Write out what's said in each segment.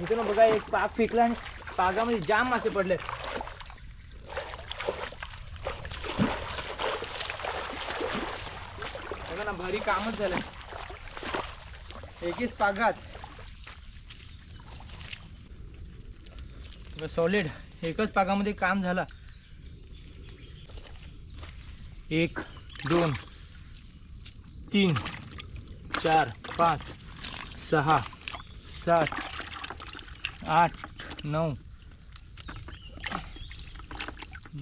मित्रांनो बघा एक पाक फेकला आणि पागामध्ये जाम मासे पडले बघा ना भारी कामच झालं एकीच पागात सॉलिड एकच पागामध्ये काम झाला. एक दोन तीन चार पाच सहा सात आठ नऊ.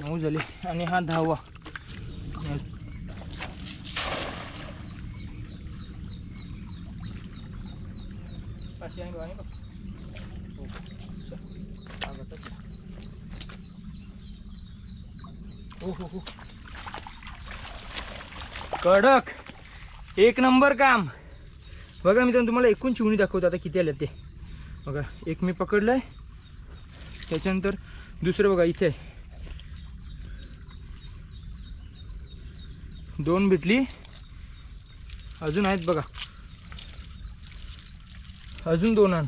नऊ झाले. आणि हा दहावा. कडक. एक नंबर काम. बघा मी तुम्हाला एकूण चिवणी दाखवतो. आता किती आले ते? बघा एक मी पकडलं आहे त्याच्यानंतर दुसरं बघा इथे आहे. दोन भेटली. अजून आहेत बघा. अजून दोन आण.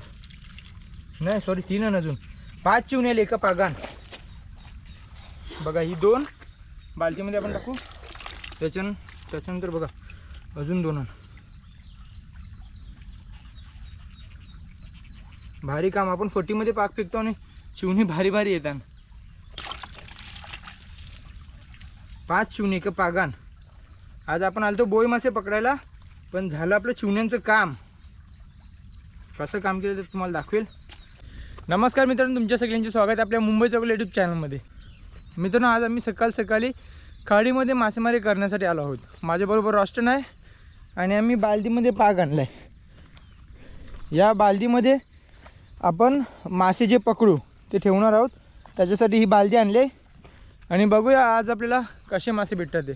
नाही सॉरी तीन आण अजून. पाच चिवणी येईल एका पागान. बघा ही दोन. बालटीमध्ये आपण टाकू. त्याच्यान त्याच्यानंतर बघा अजून दोन आण. भारी काम आपण फटीमध्ये पाक फेकतो आणि चिवणी भारी भारी येतात. पाच चिवणी का पागान. आज आपण आलतो बोई मासे पकडायला पण झालं आपलं चिवण्यांचं काम. कसं काम केलं ते तुम्हाला दाखवेल. नमस्कार मित्रांनो तुमच्या सगळ्यांचे स्वागत आहे आपल्या मुंबई चौकल यूट्यूब चॅनलमध्ये मित्रांनो आज आम्ही सकाळ सकाळी खाडीमध्ये मासेमारी करण्यासाठी आलो आहोत. माझ्याबरोबर रॉस्टन आहे आणि आम्ही बालदीमध्ये पाग आणला आहे या बालदीमध्ये आपण मासे जे पकडू ते ठेवणार आहोत. त्याच्यासाठी ही बालदी आणली आणि बघूया आज आपल्याला कसे मासे भेटतात ते.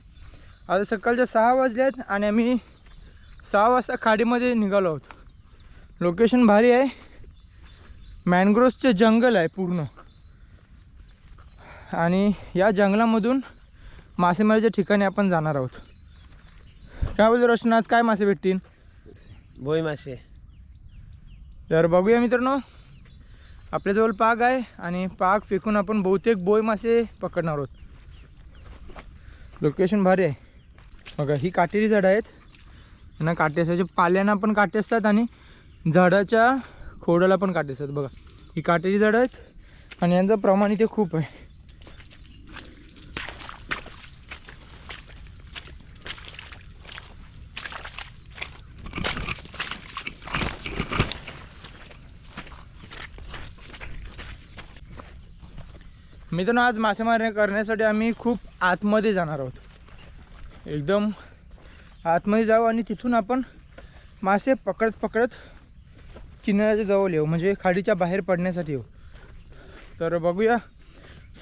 आता सकाळच्या सहा वाजले आहेत आणि आम्ही सहा वाजता खाडीमध्ये निघालो आहोत. लोकेशन भारी आहे. मॅनग्रोव्सचे जंगल आहे पूर्ण. आणि या जंगलामधून मासेमारीच्या ठिकाणी आपण जाणार आहोत. काय बोलतो रोशन आज काय मासे भेटतील? बोई मासे. तर बघूया मित्रांनो. आपल्याजवळ पाग आहे आणि पाग फेकून आपण बहुतेक बोय मासे पकडणार आहोत. लोकेशन भारी आहे. बघा ही काटेरी झाडं आहेत. यांना काटे असतात पाल्यांना पण काटे असतात आणि झाडाच्या खोडाला पण काटे असतात. बघा ही काटेरी झाडं आहेत आणि यांचं प्रमाण इथे खूप आहे. मित्रांनो आज मासेमारी करण्यासाठी आम्ही खूप आतमध्ये जाणार आहोत. एकदम आतमध्ये जाऊ आणि तिथून आपण मासे पकडत पकडत किनाऱ्याच्या जवळ येऊ म्हणजे खाडीच्या बाहेर पडण्यासाठी येऊ. तर बघूया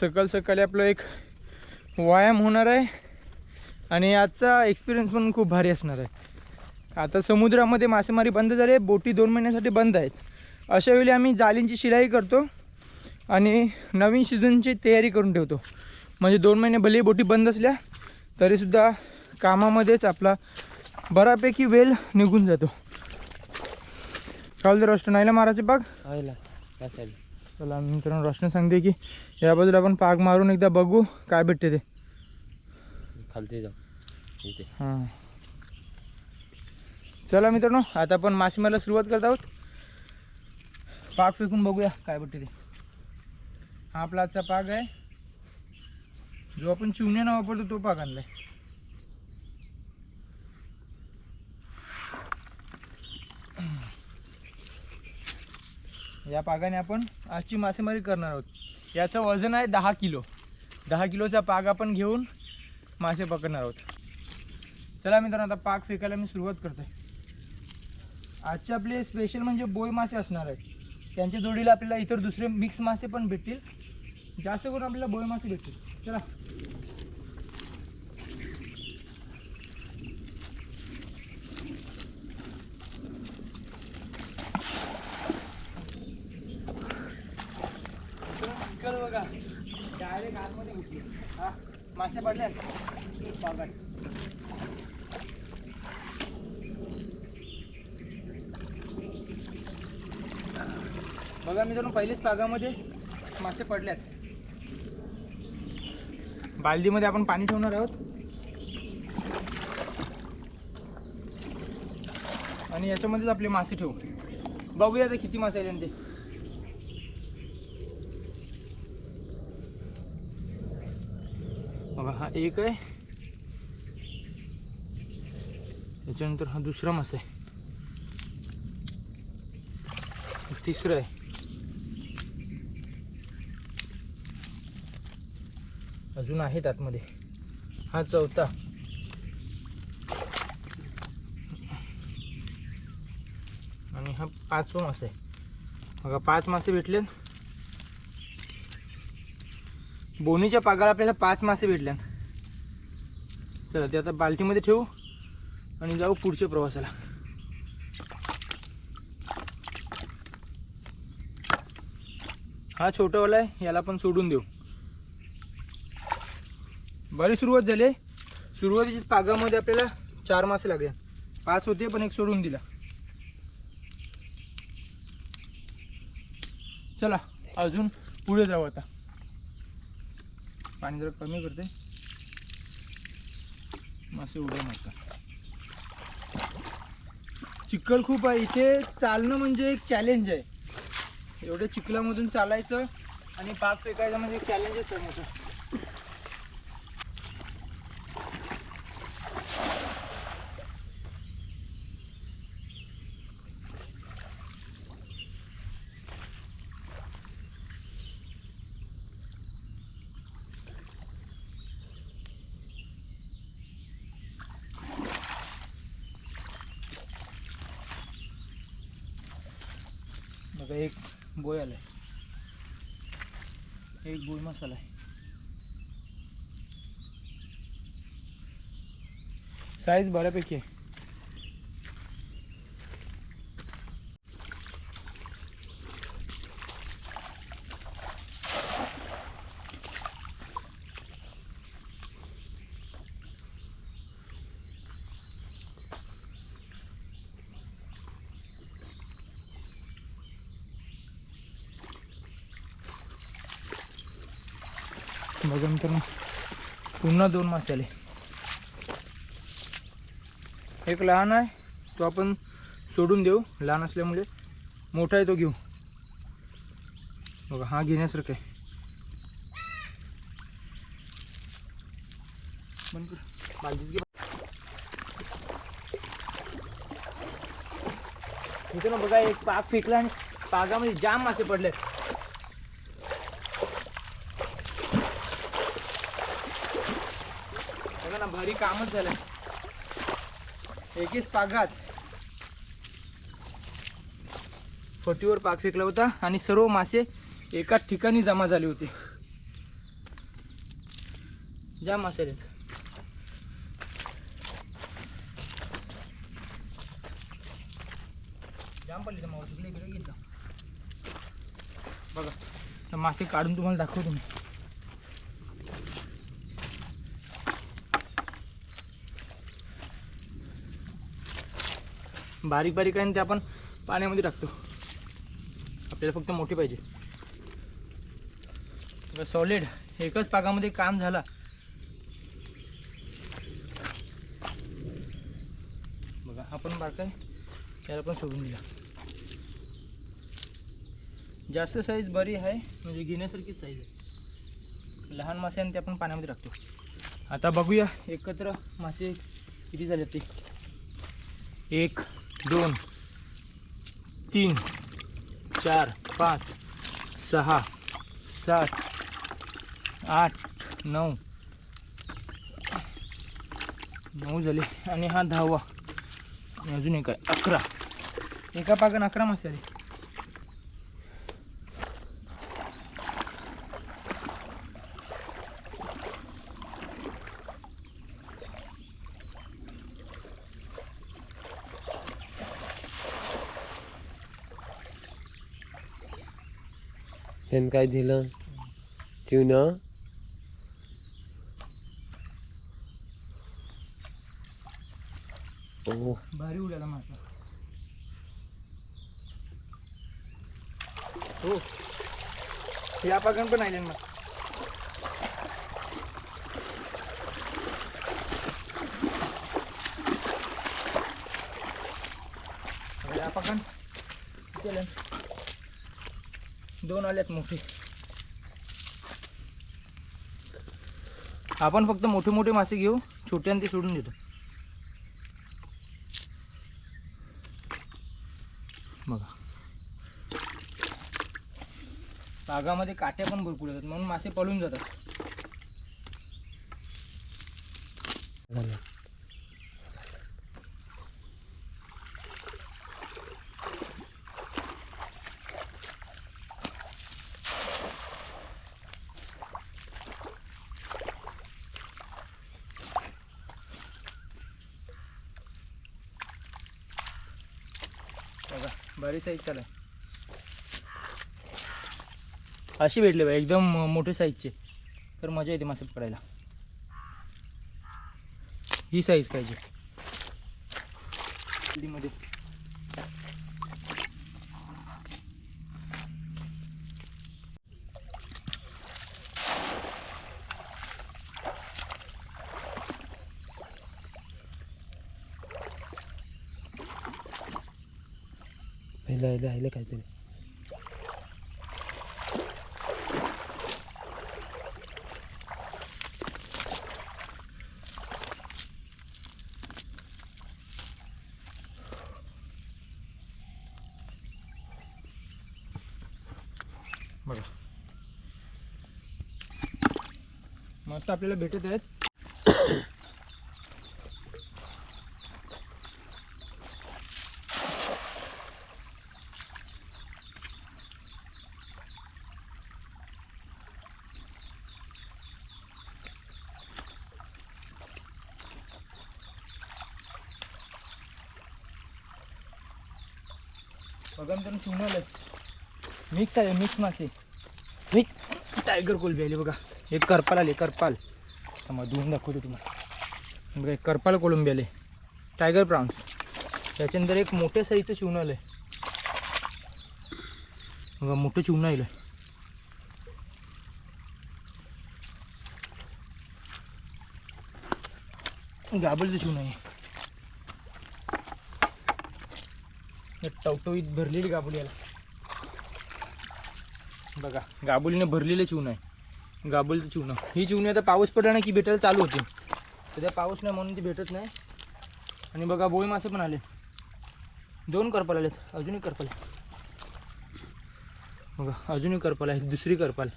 सकाळ सकाळी आपलं एक व्यायाम होणार आहे आणि आजचा एक्सपिरियन्स पण खूप भारी असणार आहे. आता समुद्रामध्ये मासेमारी बंद झाली आहे बोटी दोन महिन्यासाठी बंद आहेत. अशा वेळी आम्ही जाळींची शिलाई करतो. आणि नवीन सीझनची तयारी करून ठेवतो. म्हणजे दोन महिने भले बोटी बंद असल्या तरीसुद्धा कामामध्येच आपला बऱ्यापैकी वेळ निघून जातो. काल जर रोशन नाहीला मारायचे पाग? चला मित्रांनो रोशन सांगते की या बाजूला आपण पाग मारून एकदा बघू काय भेटते ते. खालती जाऊ. इथे. हां. चला मित्रांनो आता आपण मासेमारीला सुरुवात करत आहोत. पाग फेकून बघूया काय भेटते ते. हा आपला आजचा पाग आहे. जो आपण चिवण्यानं वापरतो तो पाग आणलाय. या पागाने आपण आजची मासेमारी करणार आहोत. याचं वजन आहे दहा किलो. दहा किलोचा पाग आपण घेऊन मासे पकडणार आहोत. चला मित्रांनो आता पाक फेकायला मी सुरुवात करतो आजचे आपले स्पेशल म्हणजे बोय मासे असणार आहेत. त्यांच्या जोडीला आपल्याला इतर दुसरे मिक्स मासे पण भेटतील. जास्त करून आपल्याला बोय मासे भेटतील चला. इकडं बघा. डायरेक्ट आतमध्ये घुसली. हा मासे पडले. पागात बघा मित्रांनो पहिलेच पागामध्ये मासे पडल्यात बालदीमध्ये आपण पाणी ठेवणार आहोत. आणि याच्यामध्येच आपले मासे ठेवू. बघूया आता किती मासे आहेत ते बघा हा एक आहे. त्याच्यानंतर हा दुसरा मासा आहे. तिसरं आहे. अजून आहेत आतमध्ये. हा चौथा. आणि हा पाचवा मासा आहे. बघा पाच मासे भेटले बोनीच्या पागाला आपल्याला पाच मासे भेटले चला ते आता बाल्टीमध्ये ठेवू आणि जाऊ पुढच्या प्रवासाला. हा छोटावाला आहे याला पण सोडून देऊ. बरी सुरुवात झाली सुरुवातीच्या सुरुवातीच्याच पागामध्ये आपल्याला चार मासे लागले. पाच होते पण एक सोडून दिला. चला अजून पुढे जाऊ आता. पाणी जरा कमी करते. मासे उड्या मारतात चिखल खूप आहे. इथे चालणं म्हणजे एक चॅलेंज आहे. एवढ्या चिखलामधून चालायचं आणि पाक फेकायचं म्हणजे एक चॅलेंजच आहे मोठं बघा एक बोय आलाय एक गोल मसाला आहे. साईज बऱ्यापैकी आहे बघा मित्रांनो पुन्हा दोन मासे आले एक लहान आहे तो आपण सोडून देऊ लहान असल्यामुळे. मोठा आहे तो घेऊ. बघा हा घेण्यासारखं आहे. मित्रांनो बघा एक पाक फेकला आणि पागामध्ये जाम मासे पडले बघा ना भारी कामच झालं. एकीच पागात फटीवर पाक फेकला होता आणि सर्व मासे एकाच ठिकाणी जमा झाले होते. ज्या मासे आहेत जाम पडले बघा तर मासे काढून तुम्हाला दाखवतो मी. बारीक बारीक आहे आणि ते आपण पाण्यामध्ये टाकतो. आपल्याला फक्त मोठी पाहिजे. सॉलिड एकच पाकामध्ये काम झाला. बघा आपण बारकाय त्याला पण सोडून दिला. जास्त साईज बरी आहे म्हणजे घेण्यासारखीच साईज आहे. लहान मासे आणि ते आपण पाण्यामध्ये टाकतो. आता बघूया एकत्र मासे किती झाले ते. एक दोन तीन चार पाच सहा सात आठ नऊ. नऊ झाले. आणि हा दहावा. अजून एक आहे. अकरा. एका पाकन अकरा मासे आले. ह्यानं काय दिलं? ट्यूना भारी उडाला मासा हो. या पाकण पण आले मग या पागण किती दोन आल्यात मोठे. आपण फक्त मोठे मोठे मासे घेऊ छोटे आणि ते सोडून देतो. बघा. बागामध्ये काट्या पण भरपूर येतात म्हणून मासे पळून जातात झालं बघा साईज चालू अशी भेटले बाई एकदम मोठे साईजचे तर मजा येते मासे पकडायला. ही साईज पाहिजे. मध्ये पहिलं पहिलं राहिलं काहीतरी बघा मस्त आपल्याला भेटत आहेत. बघा शिवून आलं मिक्स आहे मिक्स मासे. टायगर कोलबी आली बघा. एक करपाल आले करपाल. मग धुवून दाखवतो तुम्हाला. बघा एक करपाल कोलंबी आले टायगर प्राउन्स त्याच्यानंतर एक मोठ्या साईजचं शिवणं आलं बघा मोठं चिवणं आलं गाबलचं शिवणं आहे. एक टवटवीत भरलेली गाबुली याला बघा गाबुलीने भरलेलं चिवणं आहे. गाबुलीचं चिवणं. ही चिवणी आता पाऊस पडला नाही की भेटायला चालू होते. सध्या पाऊस नाही म्हणून ती भेटत नाही. आणि बघा बोई मासे पण आले. दोन करपाल आलेत. अजूनही करपाल बघा अजूनही करपाल आहे. दुसरी करपाल.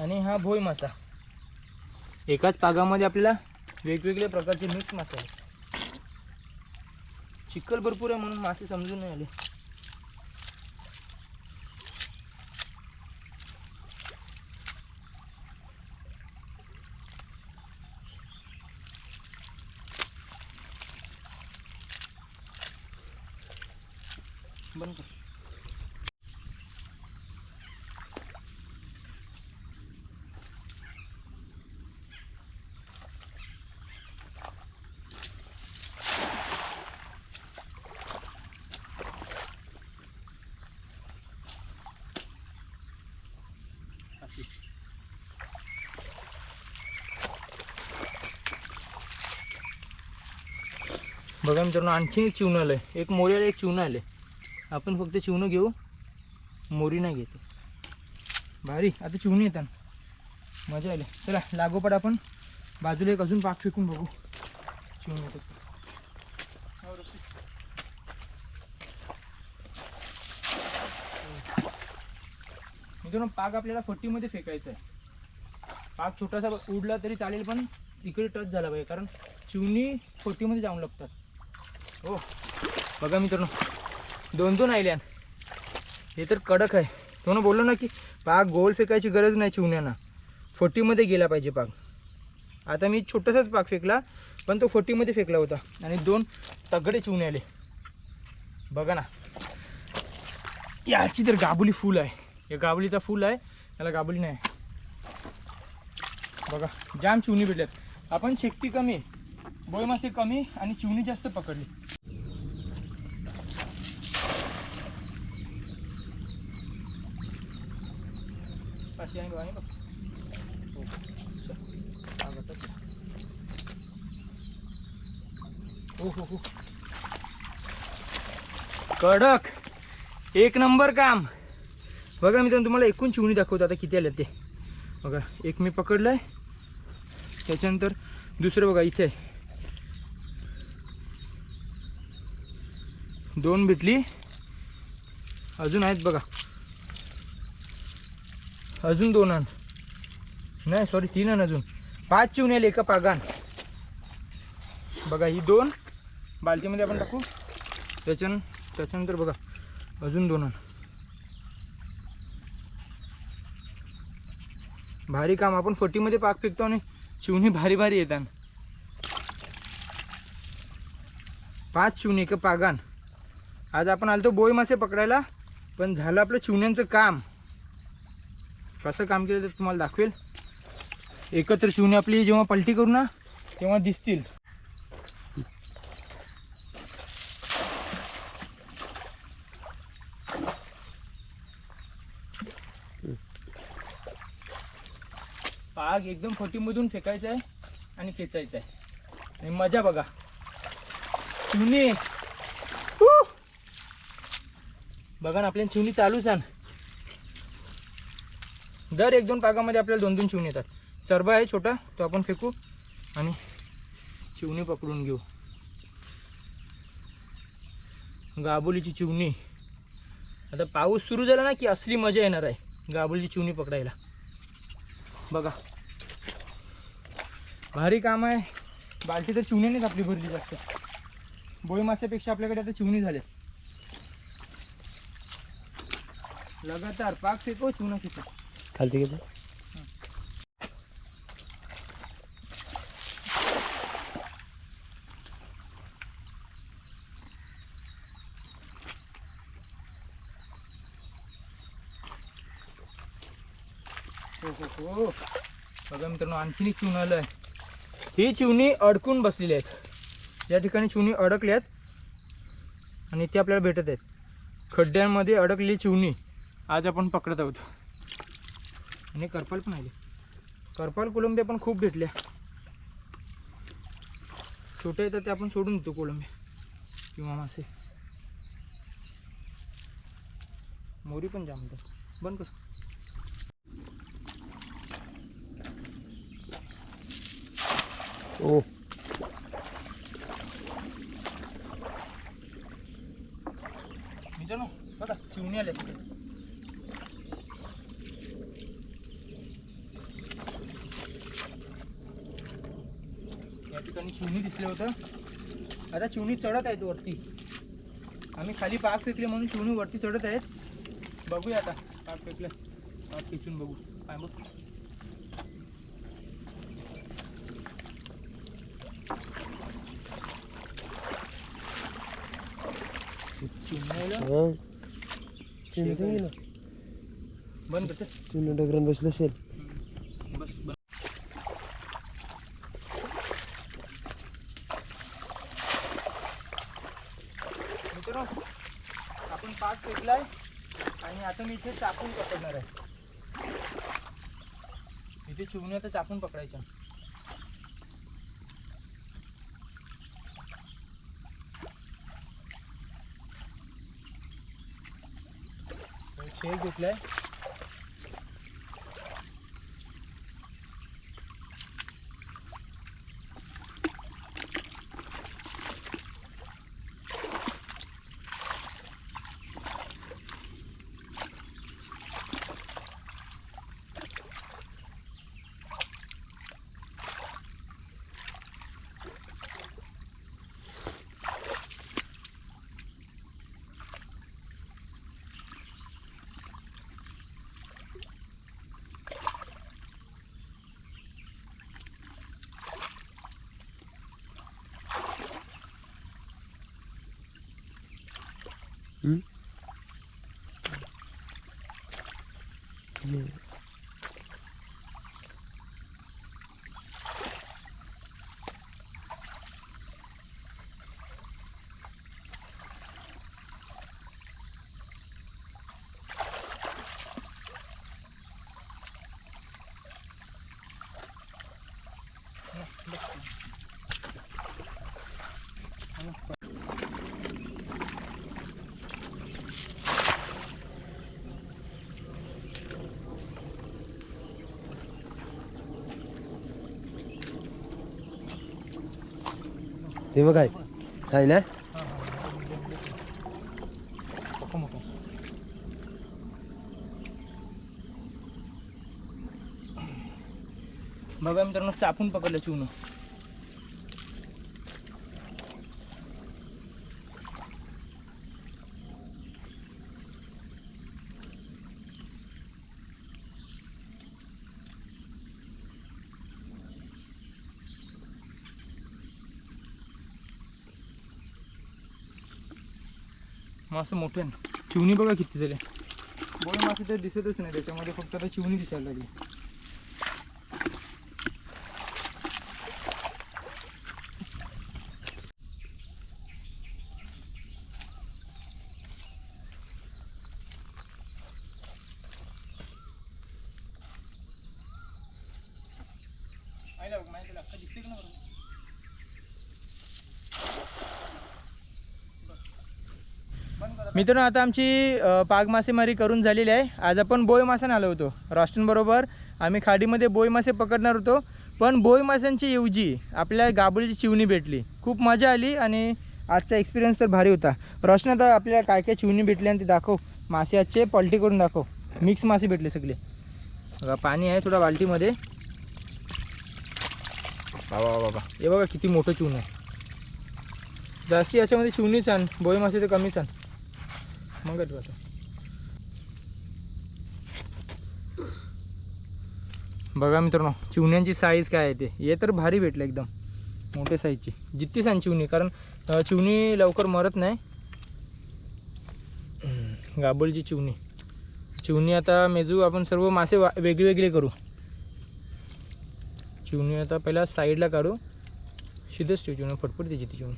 आणि हा भोई मासा. एकाच पागामध्ये आपल्याला वेगवेगळ्या प्रकारचे मिक्स मासे आहेत. चिखल भरपूर आहे म्हणून मासे समजून नाही आले. बंद कर बघा मित्रांनो आणखीन एक चिवणं आलं आहे एक मोर्याला एक चिवणं आलं आहे आपण फक्त चिवणं घेऊ. मोरी नाही घ्यायचं. भारी आता चिवणी येतात. मजा आली. चला लागोपाठ आपण बाजूला एक अजून पाक फेकून बघू. चिवणी येतात हो, मित्रांनो पाक आपल्याला फट्टीमध्ये फेकायचा आहे पाक छोटासा उडला तरी चालेल पण इकडे टच झाला पाहिजे कारण चिवणी फट्टीमध्ये जाऊन लागतात हो. बघा मित्रांनो दोन दोन आयल्यान हे तर कडक आहे. तुम्हाला बोललो ना की पाक गोल फेकायची गरज नाही चिवण्याना. फोटीमध्ये गेला पाहिजे पाक. आता मी छोटासाच पाक फेकला पण तो फोटीमध्ये फेकला होता. आणि दोन तगडे चिवणे आले. बघा ना. याची तर गाबुली फुल आहे. या गाबुलीचा फुल आहे त्याला गाबुली नाही. बघा जाम चिवणी भेटल्यात. आपण शेकटी कमी बोय मासे कमी आणि चिवणी जास्त पकडली. Siang doang itu. कडक! एक नंबर काम! बघा मी तुम्हाला एकूण चिवणी दाखवतो आता किती आल्या ते. बघा एक मी पकडलं आहे त्याच्यानंतर दुसरं बघा इथे आहे. दोन भेटली. अजून आहेत बघा. अजून दोन आण. नाही सॉरी तीन आण अजून. पाच चिवणी येईल एका पागान. बघा ही दोन. बालटीमध्ये आपण टाकू. त्याच्यान त्याच्यानंतर बघा अजून दोन आण. भारी काम आपण फटीमध्ये पाक फेकतो आणि चिवणी भारी भारी येतात. पाच चिवणी एक पागान. आज आपण आलतो बोई मासे पकडायला पण झालं आपलं चिवण्यांचं काम. कसं काम केलं ते तुम्हाला दाखवेल. एकत्र चिवणी आपली जेव्हा पलटी करू ना तेव्हा दिसतील. पाग एकदम फटीमधून फेकायचा आहे आणि खेचायचा आहे. आणि मजा बघा. शिवणी. बघा ना आपल्याला शिवणी चालूच आहे दर एक दोन पागामध्ये आपल्याला दोन दोन चिवणी येतात. चरबा आहे छोटा तो आपण फेकू आणि चिवणी पकडून घेऊ. गाबोलीची चिवणी. आता पाऊस सुरू झाला ना की असली मजा येणार आहे गाबोलीची चिवणी पकडायला. बघा. भारी काम आहे. बालटी तर चिवणीनेच आपली भरली जास्त. बोळी माशापेक्षा आपल्याकडे आता चिवणी झाले लगातार पाक फेको चिवणा फेको. खालती गेलं हो हो हो. बघा मित्रांनो आणखीन एक चिवण आलं आहे ही चिवणी अडकून बसलेली आहेत. या ठिकाणी चिवणी अडकल्या आहेत आणि ते आपल्याला भेटत आहेत. खड्ड्यांमध्ये अडकलेली चिवणी आज आपण पकडत आहोत. आणि करपाल पण आले. करपाल कोलंबे पण खूप भेटल्या. छोटे येतात ते आपण सोडून देतो कोलंबे किंवा मासे. मोरी पण जाम बंद कर. ओ मित्रांनो बघा चिवणी आल्या तिथे. या ठिकाणी चिवणी दिसले होतं. आता चिवणी चढत आहेत वरती. आम्ही खाली पाक फेकले म्हणून चिवणी वरती चढत आहेत. बघूया आता पाक फेकलं. पाक खेचून बघू. काय बघ. चिवणी बंद करते चिमणी डगरान बसलं असेल बस बस मित्रांनो आपण पाक फेकलाय आणि आता मी इथे चाकून पकडणार आहे. इथे चिवणी आता चापून पकडायच्या शेर घेतलाय 嗯，हे बघ आहे आहे ना? बघा मित्रांनो चापून पकडलं चिवणं मासे मोठे आहे ना चिवणी बघा किती झाले. बोल मासे तर दिसतच नाही त्याच्यामध्ये फक्त आता चिवणी दिसायला लागली. दिसते का ना बरोबर मित्रांनो आता आमची पाग मासेमारी करून झालेली आहे. आज आपण बोय माशाने आलो होतो. रॉस्टनबरोबर आम्ही खाडीमध्ये बोय मासे पकडणार होतो. पण बोय माशांची ऐवजी आपल्या गाबळीची चिवणी भेटली. खूप मजा आली आणि आजचा एक्सपिरियन्स तर भारी होता. रॉशन आता आपल्याला काय काय चिवणी भेटली आणि ते दाखव. मासे आजचे पलटी करून दाखव. मिक्स मासे भेटले सगळे. बघा पाणी आहे थोडा बाल्टीमध्ये. बाबा बाबा हे बघा किती मोठं चिवण आहे. जास्ती याच्यामध्ये चिवणीच आण. बोय मासे तर कमीच आण. मग आता बघा मित्रांनो चिवण्यांची साईज काय आहे ते. हे तर भारी भेटलं एकदम. मोठे साईजची जितकी सांग चिवणी कारण चिवणी लवकर मरत नाही. हम्म, गाबोळची चिवणी. चिवणी आता मेजू आपण सर्व मासे वा वेगळे वेगळे करू. चिवणी आता पहिला साईडला काढू. शिधच ठेवू चिवणी फटफट त्याची ती चिवणी.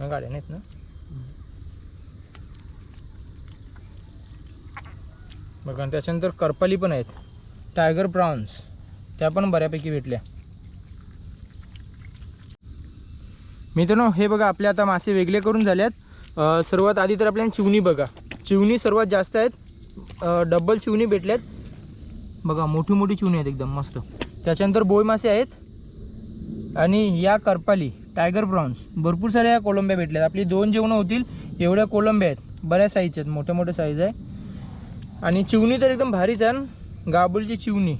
हा, गाड्या नाहीत ना? बघा आणि त्याच्यानंतर करपाली पण आहेत. टायगर प्रॉन्स त्या पण बऱ्यापैकी भेटल्या. मित्रांनो हे बघा आपले आता मासे वेगळे करून झाले आहेत सर्वात आधी तर आपल्याला चिवणी बघा. चिवणी सर्वात जास्त आहेत. डबल चिवणी भेटल्यात. बघा मोठी मोठी चिवणी आहेत एकदम मस्त. त्याच्यानंतर बोय मासे आहेत. आणि या करपाली. Tiger prawns. भरपूर साऱ्या कोलंब्या भेटल्यात. आपली दोन जेवणं होतील एवढ्या कोलंब्या आहेत. बऱ्याच साईजच्या आहेत मोठ्या मोठ्या साईज आहे. आणि चिवणी तर एकदम भारीच आहे गाबुलची चिवणी.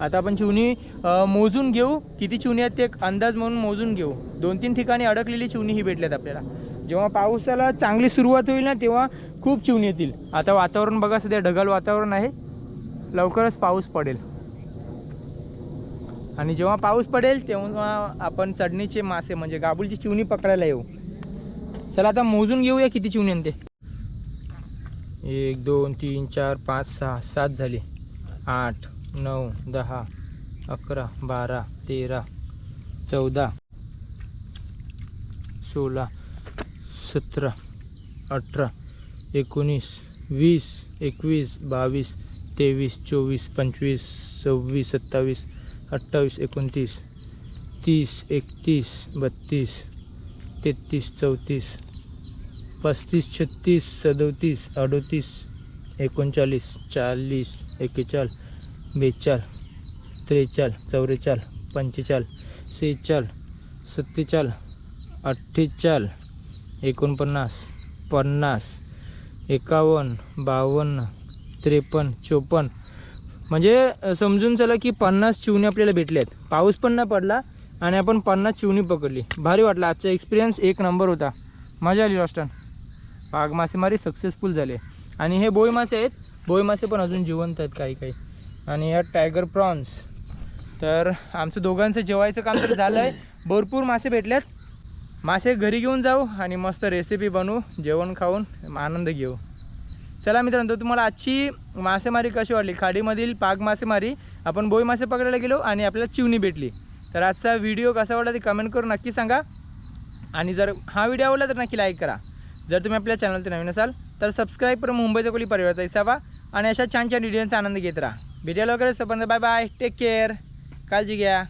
आता आपण चिवणी मोजून घेऊ. किती चिवणी आहेत ते एक अंदाज म्हणून मोजून घेऊ. दोन तीन ठिकाणी अडकलेली चिवणी ही भेटल्यात आपल्याला. जेव्हा पावसाला चांगली सुरुवात होईल ना तेव्हा खूप चिवणी येतील. आता वातावरण बघा सध्या ढगाल वातावरण आहे. लवकरच पाऊस पडेल. आणि जेव्हा पाऊस पडेल तेव्हा आपण चढणीचे मासे म्हणजे गाबुलची चिवणी पकडायला येऊ. चला आता मोजून घेऊया किती चिवणी आणते एक दोन तीन चार पाच सहा सात झाले. आठ नऊ दहा अकरा बारा तेरा चौदा सोळा सतरा अठरा एकोणीस वीस एकवीस बावीस तेवीस चोवीस पंचवीस सव्वीस सत्तावीस अठ्ठावीस एकोणतीस तीस एकतीस बत्तीस तेहतीस चौतीस पस्तीस छत्तीस सदोतीस अडोतीस एकोणचाळीस चाळीस एक्केचाळ बेचाळ त्रेचाळ चौवेचाळ पंचेचाळ सेहेचाळ सत्तेचाळ अठ्ठेचाळ एकोणपन्नास पन्नास एकावन्न बावन्न त्रेपन्न चोपन्न म्हणजे समजून चला की पन्नास चिवणी आपल्याला भेटल्यात पाऊस पण नाही पडला आणि आपण पन्नास चिवणी पकडली. भारी वाटला. आजचा एक्सपिरियन्स एक नंबर होता. मजा आली रॉस्टन. पाग मासेमारी सक्सेसफुल झाले. आणि हे बोई मासे आहेत. बोई मासे पण अजून जिवंत आहेत काही काही. आणि या टायगर प्रॉन्स तर आमचं दोघांचं जेवायचं काम तर झालं आहे भरपूर मासे भेटल्यात. मासे घरी घेऊन जाऊ आणि मस्त रेसिपी बनवू. जेवण खाऊन आनंद घेऊ. चला मित्रांनो तुम्हाला आजची मासेमारी कशी वाटली? खाडीमधील पाग मासेमारी आपण बोई मासे पकडायला गेलो आणि आपल्याला चिवणी भेटली. तर आजचा व्हिडिओ कसा वाटला ते कमेंट करून नक्की सांगा. आणि जर हा व्हिडिओ आवडला तर नक्की लाईक करा. जर तुम्ही आपल्या चॅनलवर नवीन असाल तर सबस्क्राईब करून मुंबईचा कोली परिवाराचा हिस्सा आणि अशा छान छान व्हिडिओंचा आनंद घेत राहा. व्हिडिओ वगैरे बाय बाय टेक केअर काळजी घ्या.